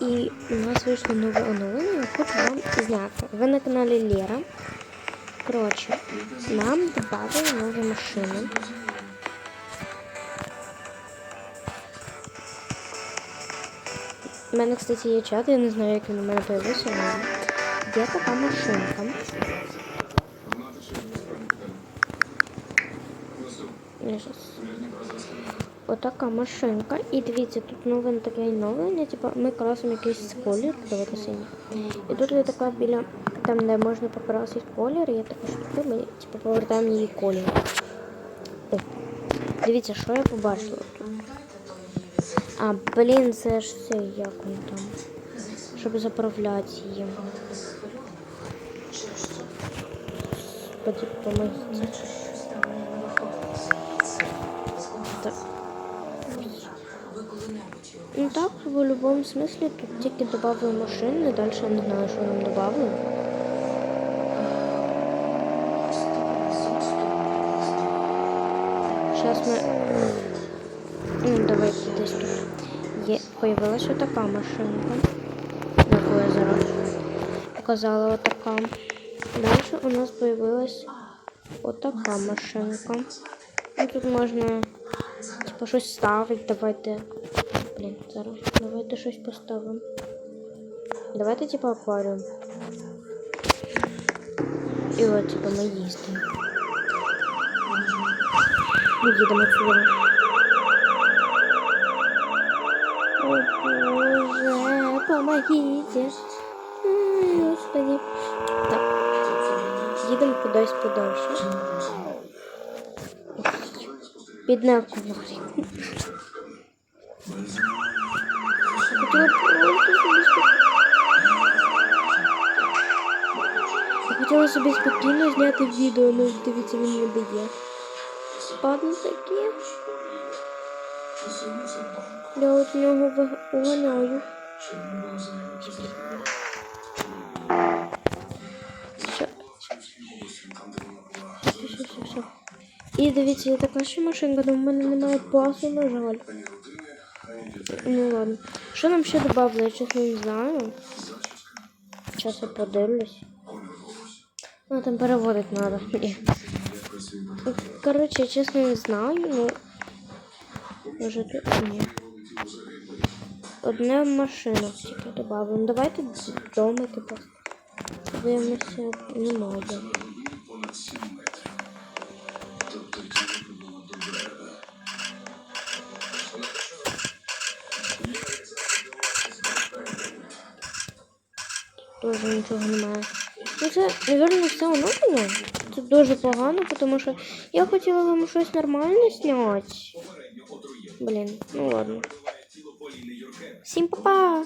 І у нас вийшло нове оновлення, я хочу вам зняти. Ви на каналі Лера. Коротше, нам додали нові машини. У мене, кстати, є чат, я не знаю, як він у мене появився, але є така машинка. Я щас Отака машинка. І дивіться, тут нове таке оновлення, типу ми красимо якийсь колір, давайте синій. І тут є така біля, там де можна покрасити колір, є така штука, ми типу, повертаємо її колір. О, дивіться, що я побачила тут. А, блін, це ж це як він там. Щоб заправляти її. Господи, помогите. Так. Так, в будь-якому смислі тут тільки додали машини, далі я не знаю, що нам додали. Зараз ми. Ну, давайте десь тут. Є, появилася така машинка. Яку я зараз показала отака. Далі у нас появилась отака машинка. Ну, тут можна типу щось ставити. Давайте. Блін, зараз. Давайте щось поставимо. Давайте типу акваріум. І от, типу, ми їздимо. Ми їдемо сюди. О боже, помогите. Ай, Господи. Так. Їдемо кудись подальше. Бідна акваріум. Я хотіла собі спокійно зняти відео, ну дивіться, він не дає. Падло таке. Я от нього виганяю. І дивіться, я така ще машинка, але в мене немає пасу, на жаль. Ну ладно. Що нам ще добавили, я чесно не знаю. Зараз я подивлюсь. Ну, там переводить надо. Короче, я чесно не знаю, ну. Може тут ні. Одне в машинах типу добавимо. Давайте домики просто. Подивимося, немає. Теж нічого немає. Ну це, мабуть, все оновлено. Це дуже погано, тому що я хотіла вам щось нормальне зняти. Блін, ну ладно. Всім па-па!